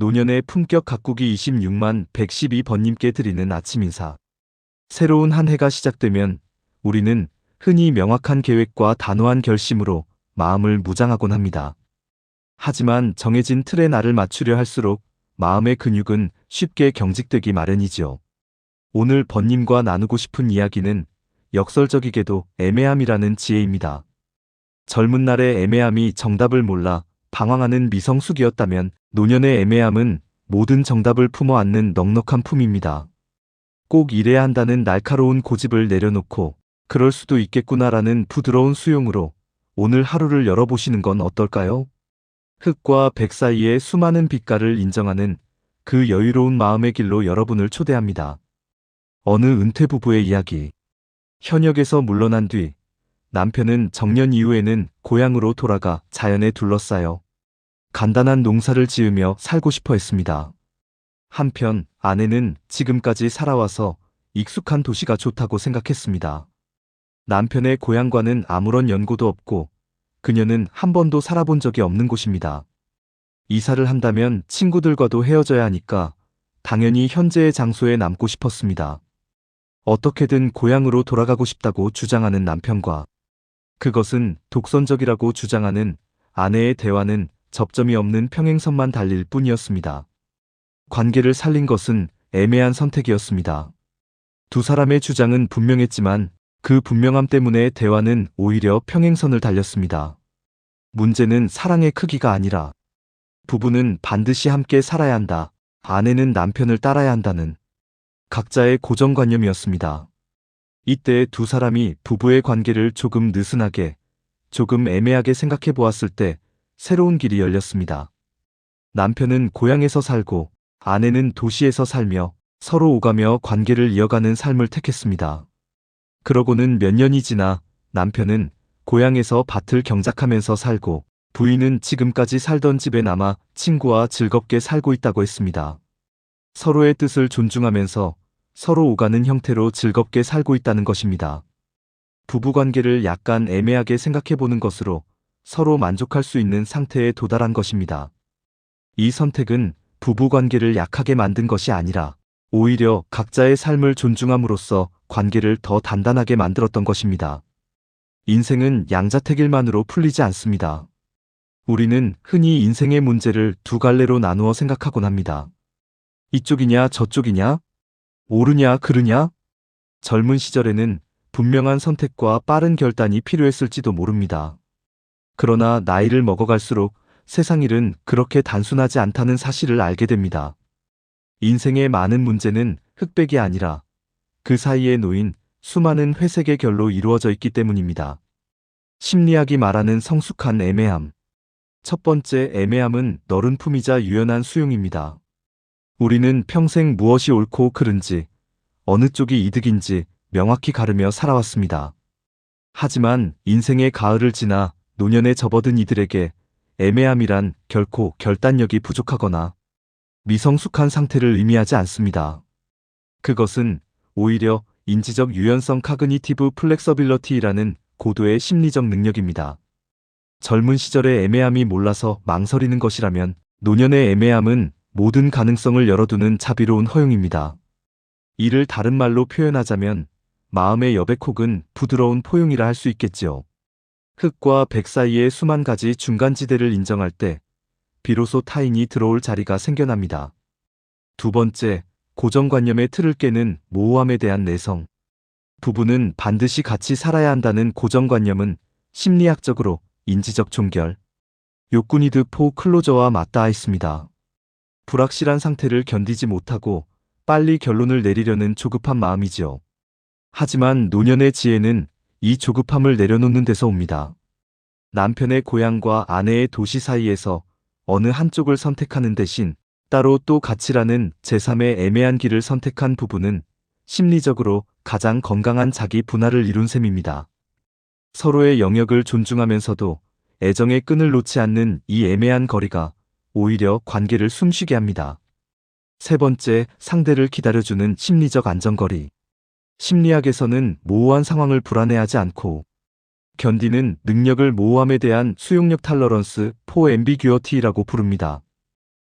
노년의 품격 가꾸기 26만 112번님께 드리는 아침 인사. 새로운 한 해가 시작되면 우리는 흔히 명확한 계획과 단호한 결심으로 마음을 무장하곤 합니다. 하지만 정해진 틀에 나를 맞추려 할수록 마음의 근육은 쉽게 경직되기 마련이지요. 오늘 번님과 나누고 싶은 이야기는 역설적이게도 애매함이라는 지혜입니다. 젊은 날의 애매함이 정답을 몰라 방황하는 미성숙이었다면 노년의 애매함은 모든 정답을 품어 안는 넉넉한 품입니다. 꼭 이래야 한다는 날카로운 고집을 내려놓고 그럴 수도 있겠구나라는 부드러운 수용으로 오늘 하루를 열어보시는 건 어떨까요? 흙과 백 사이의 수많은 빛깔을 인정하는 그 여유로운 마음의 길로 여러분을 초대합니다. 어느 은퇴 부부의 이야기. 현역에서 물러난 뒤 남편은 정년 이후에는 고향으로 돌아가 자연에 둘러싸여 간단한 농사를 지으며 살고 싶어 했습니다. 한편 아내는 지금까지 살아와서 익숙한 도시가 좋다고 생각했습니다. 남편의 고향과는 아무런 연고도 없고 그녀는 한 번도 살아본 적이 없는 곳입니다. 이사를 한다면 친구들과도 헤어져야 하니까 당연히 현재의 장소에 남고 싶었습니다. 어떻게든 고향으로 돌아가고 싶다고 주장하는 남편과 그것은 독선적이라고 주장하는 아내의 대화는 접점이 없는 평행선만 달릴 뿐이었습니다. 관계를 살린 것은 애매한 선택이었습니다. 두 사람의 주장은 분명했지만 그 분명함 때문에 대화는 오히려 평행선을 달렸습니다. 문제는 사랑의 크기가 아니라 부부는 반드시 함께 살아야 한다. 아내는 남편을 따라야 한다는 각자의 고정관념이었습니다. 이때 두 사람이 부부의 관계를 조금 느슨하게, 조금 애매하게 생각해 보았을 때 새로운 길이 열렸습니다. 남편은 고향에서 살고 아내는 도시에서 살며 서로 오가며 관계를 이어가는 삶을 택했습니다. 그러고는 몇 년이 지나 남편은 고향에서 밭을 경작하면서 살고 부인은 지금까지 살던 집에 남아 친구와 즐겁게 살고 있다고 했습니다. 서로의 뜻을 존중하면서 서로 오가는 형태로 즐겁게 살고 있다는 것입니다. 부부관계를 약간 애매하게 생각해 보는 것으로 서로 만족할 수 있는 상태에 도달한 것입니다. 이 선택은 부부관계를 약하게 만든 것이 아니라 오히려 각자의 삶을 존중함으로써 관계를 더 단단하게 만들었던 것입니다. 인생은 양자택일만으로 풀리지 않습니다. 우리는 흔히 인생의 문제를 두 갈래로 나누어 생각하곤 합니다. 이쪽이냐 저쪽이냐? 옳으냐 그르냐? 젊은 시절에는 분명한 선택과 빠른 결단이 필요했을지도 모릅니다. 그러나 나이를 먹어갈수록 세상 일은 그렇게 단순하지 않다는 사실을 알게 됩니다. 인생의 많은 문제는 흑백이 아니라 그 사이에 놓인 수많은 회색의 결로 이루어져 있기 때문입니다. 심리학이 말하는 성숙한 애매함. 첫 번째 애매함은 너른 품이자 유연한 수용입니다. 우리는 평생 무엇이 옳고 그른지, 어느 쪽이 이득인지 명확히 가르며 살아왔습니다. 하지만 인생의 가을을 지나 노년에 접어든 이들에게 애매함이란 결코 결단력이 부족하거나 미성숙한 상태를 의미하지 않습니다. 그것은 오히려 인지적 유연성 카그니티브 플렉서빌러티라는 고도의 심리적 능력입니다. 젊은 시절의 애매함이 몰라서 망설이는 것이라면 노년의 애매함은 모든 가능성을 열어두는 자비로운 허용입니다. 이를 다른 말로 표현하자면 마음의 여백 혹은 부드러운 포용이라 할 수 있겠지요. 흙과 백 사이의 수만 가지 중간지대를 인정할 때 비로소 타인이 들어올 자리가 생겨납니다. 두 번째, 고정관념의 틀을 깨는 모호함에 대한 내성. 부부는 반드시 같이 살아야 한다는 고정관념은 심리학적으로 인지적 종결, 요꾸니드 포 클로저와 맞닿아 있습니다. 불확실한 상태를 견디지 못하고 빨리 결론을 내리려는 조급한 마음이지요. 하지만 노년의 지혜는 이 조급함을 내려놓는 데서 옵니다. 남편의 고향과 아내의 도시 사이에서 어느 한쪽을 선택하는 대신 따로 또 가치라는 제3의 애매한 길을 선택한 부부는 심리적으로 가장 건강한 자기 분할을 이룬 셈입니다. 서로의 영역을 존중하면서도 애정의 끈을 놓지 않는 이 애매한 거리가 오히려 관계를 숨쉬게 합니다. 세 번째, 상대를 기다려주는 심리적 안정거리. 심리학에서는 모호한 상황을 불안해하지 않고 견디는 능력을 모호함에 대한 수용력 탈러런스 포 엠비규어티라고 부릅니다.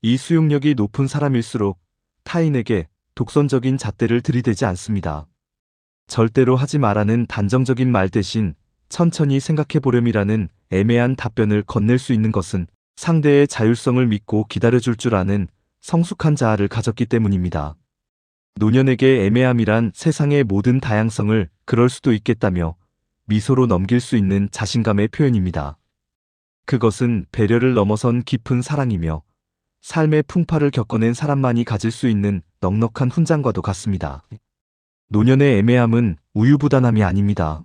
이 수용력이 높은 사람일수록 타인에게 독선적인 잣대를 들이대지 않습니다. 절대로 하지 말라는 단정적인 말 대신 천천히 생각해 보렴이라는 애매한 답변을 건넬 수 있는 것은 상대의 자율성을 믿고 기다려줄 줄 아는 성숙한 자아를 가졌기 때문입니다. 노년에게 애매함이란 세상의 모든 다양성을 그럴 수도 있겠다며 미소로 넘길 수 있는 자신감의 표현입니다. 그것은 배려를 넘어선 깊은 사랑이며 삶의 풍파를 겪어낸 사람만이 가질 수 있는 넉넉한 훈장과도 같습니다. 노년의 애매함은 우유부단함이 아닙니다.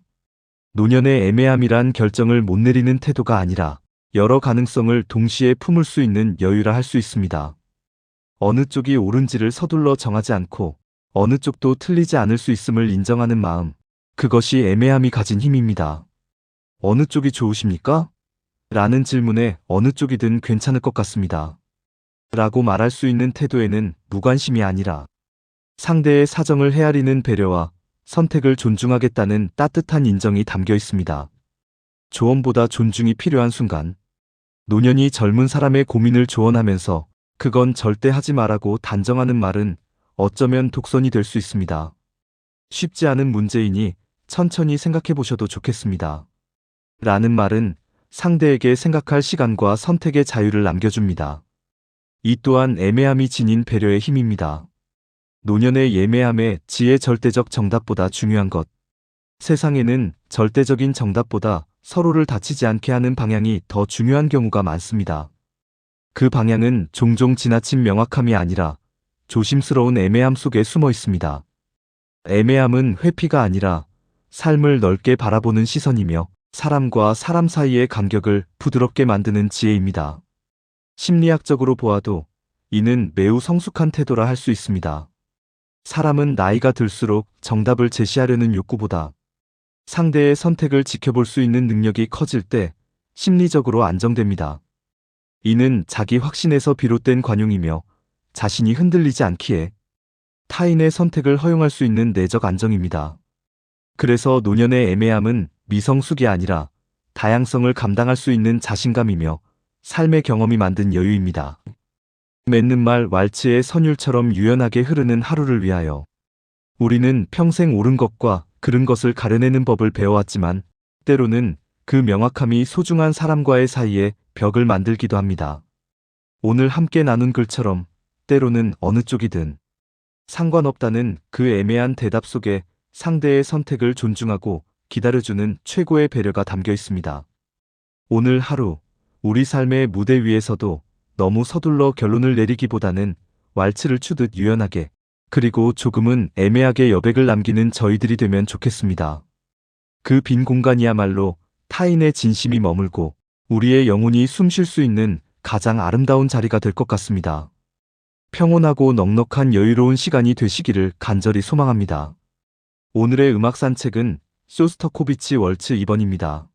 노년의 애매함이란 결정을 못 내리는 태도가 아니라 여러 가능성을 동시에 품을 수 있는 여유라 할 수 있습니다. 어느 쪽이 옳은지를 서둘러 정하지 않고 어느 쪽도 틀리지 않을 수 있음을 인정하는 마음, 그것이 애매함이 가진 힘입니다. 어느 쪽이 좋으십니까? 라는 질문에 어느 쪽이든 괜찮을 것 같습니다. 라고 말할 수 있는 태도에는 무관심이 아니라 상대의 사정을 헤아리는 배려와 선택을 존중하겠다는 따뜻한 인정이 담겨 있습니다. 조언보다 존중이 필요한 순간, 노년이 젊은 사람의 고민을 조언하면서 그건 절대 하지 말라고 단정하는 말은 어쩌면 독선이 될 수 있습니다. 쉽지 않은 문제이니 천천히 생각해 보셔도 좋겠습니다. 라는 말은 상대에게 생각할 시간과 선택의 자유를 남겨줍니다. 이 또한 애매함이 지닌 배려의 힘입니다. 노년의 예매함에 지혜 절대적 정답보다 중요한 것. 세상에는 절대적인 정답보다 서로를 다치지 않게 하는 방향이 더 중요한 경우가 많습니다. 그 방향은 종종 지나친 명확함이 아니라 조심스러운 애매함 속에 숨어 있습니다. 애매함은 회피가 아니라 삶을 넓게 바라보는 시선이며 사람과 사람 사이의 간격을 부드럽게 만드는 지혜입니다. 심리학적으로 보아도 이는 매우 성숙한 태도라 할 수 있습니다. 사람은 나이가 들수록 정답을 제시하려는 욕구보다 상대의 선택을 지켜볼 수 있는 능력이 커질 때 심리적으로 안정됩니다. 이는 자기 확신에서 비롯된 관용이며 자신이 흔들리지 않기에 타인의 선택을 허용할 수 있는 내적 안정입니다. 그래서 노년의 애매함은 미성숙이 아니라 다양성을 감당할 수 있는 자신감이며 삶의 경험이 만든 여유입니다. 맺는 말 왈츠의 선율처럼 유연하게 흐르는 하루를 위하여 우리는 평생 옳은 것과 그른 것을 가려내는 법을 배워왔지만 때로는 그 명확함이 소중한 사람과의 사이에 벽을 만들기도 합니다. 오늘 함께 나눈 글처럼 때로는 어느 쪽이든 상관없다는 그 애매한 대답 속에 상대의 선택을 존중하고 기다려주는 최고의 배려가 담겨 있습니다. 오늘 하루 우리 삶의 무대 위에서도 너무 서둘러 결론을 내리기보다는 왈츠를 추듯 유연하게 그리고 조금은 애매하게 여백을 남기는 저희들이 되면 좋겠습니다. 그 빈 공간이야말로 타인의 진심이 머물고 우리의 영혼이 숨 쉴 수 있는 가장 아름다운 자리가 될 것 같습니다. 평온하고 넉넉한 여유로운 시간이 되시기를 간절히 소망합니다. 오늘의 음악 산책은 쇼스터코비치 월츠 2번입니다.